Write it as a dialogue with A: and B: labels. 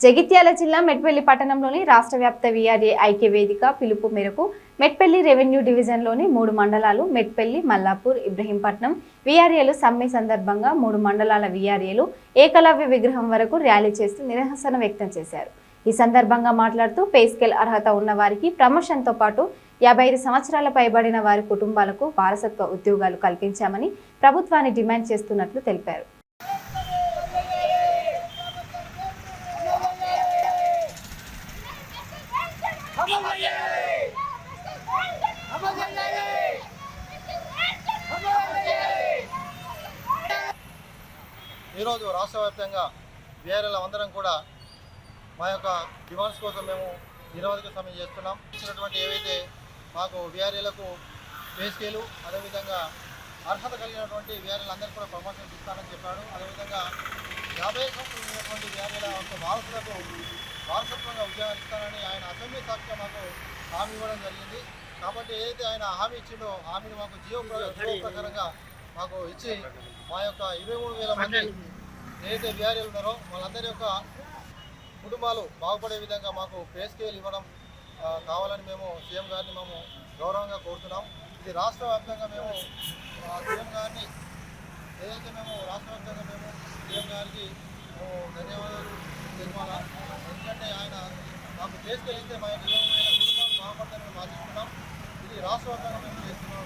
A: జగిత్యాల జిల్లా మెట్పల్లి పట్టణంలోని రాష్ట్ర వ్యాప్త వీఆర్ఏ ఐక్య వేదిక పిలుపు మేరకు మెట్పల్లి రెవెన్యూ డివిజన్లోని మూడు మండలాలు మెట్పల్లి మల్లాపూర్ ఇబ్రహీంపట్నం వీఆర్ఏలు సమ్మె సందర్భంగా మూడు మండలాల వీఆర్ఏలు ఏకలవ్య విగ్రహం వరకు ర్యాలీ చేస్తూ నిరసన వ్యక్తం చేశారు. ఈ సందర్భంగా మాట్లాడుతూ పేస్కేల్ అర్హత ఉన్న వారికి ప్రమోషన్తో పాటు యాభై ఐదు సంవత్సరాల పైబడిన వారి కుటుంబాలకు వారసత్వ ఉద్యోగాలు కల్పించామని ప్రభుత్వాన్ని డిమాండ్ చేస్తున్నట్లు తెలిపారు.
B: ఈరోజు రాష్ట్ర వ్యాప్తంగా వేరేల అందరం కూడా మా యొక్క డిమాండ్స్ కోసం మేము నిరవధిక సమయం చేస్తున్నాం. ఇచ్చినటువంటి ఏవైతే మాకు వీఆర్ఏలకు పే స్కేలు అదేవిధంగా అర్హత కలిగినటువంటి వీఆర్ఎల్ అందరికీ కూడా ప్రమోషన్ ఇస్తానని చెప్పాడు. అదేవిధంగా యాభై సంవత్సరాలు ఉన్నటువంటి వీఆర్ఏల వారసులకు వారసత్వంగా ఉద్యోగాలు ఇస్తానని ఆయన అసెంబ్లీ సాక్షిగా మాకు హామీ ఇవ్వడం జరిగింది. కాబట్టి ఏదైతే ఆయన హామీ ఇచ్చిండో హామీని మాకు జీవో ప్ర- జీవో ప్రకారంగా మాకు ఇచ్చి మా యొక్క ఇరవై మూడు వేల మంది ఏదైతే బీఆర్ఏలు ఉన్నారో వాళ్ళందరి యొక్క కుటుంబాలు బాగుపడే విధంగా మాకు పే స్కేల్ ఇవ్వడం కావాలని మేము సీఎం గారిని మేము గౌరవంగా కోరుతున్నాం. ఇది రాష్ట్ర వ్యాప్తంగా మేము సీఎం గారిని ఏదైతే మేము రాష్ట్ర వ్యాప్తంగా మేము సీఎం గారికి మేము ధన్యవాదాలు తెలుపాలా ఎందుకంటే ఆయన మాకు చేసుకెళ్తే మా యొక్క ఇరవై బాగుపడతారని మేము ఆశిస్తున్నాం. ఇది రాష్ట్ర వ్యాప్తంగా మేము చేస్తున్నటువంటి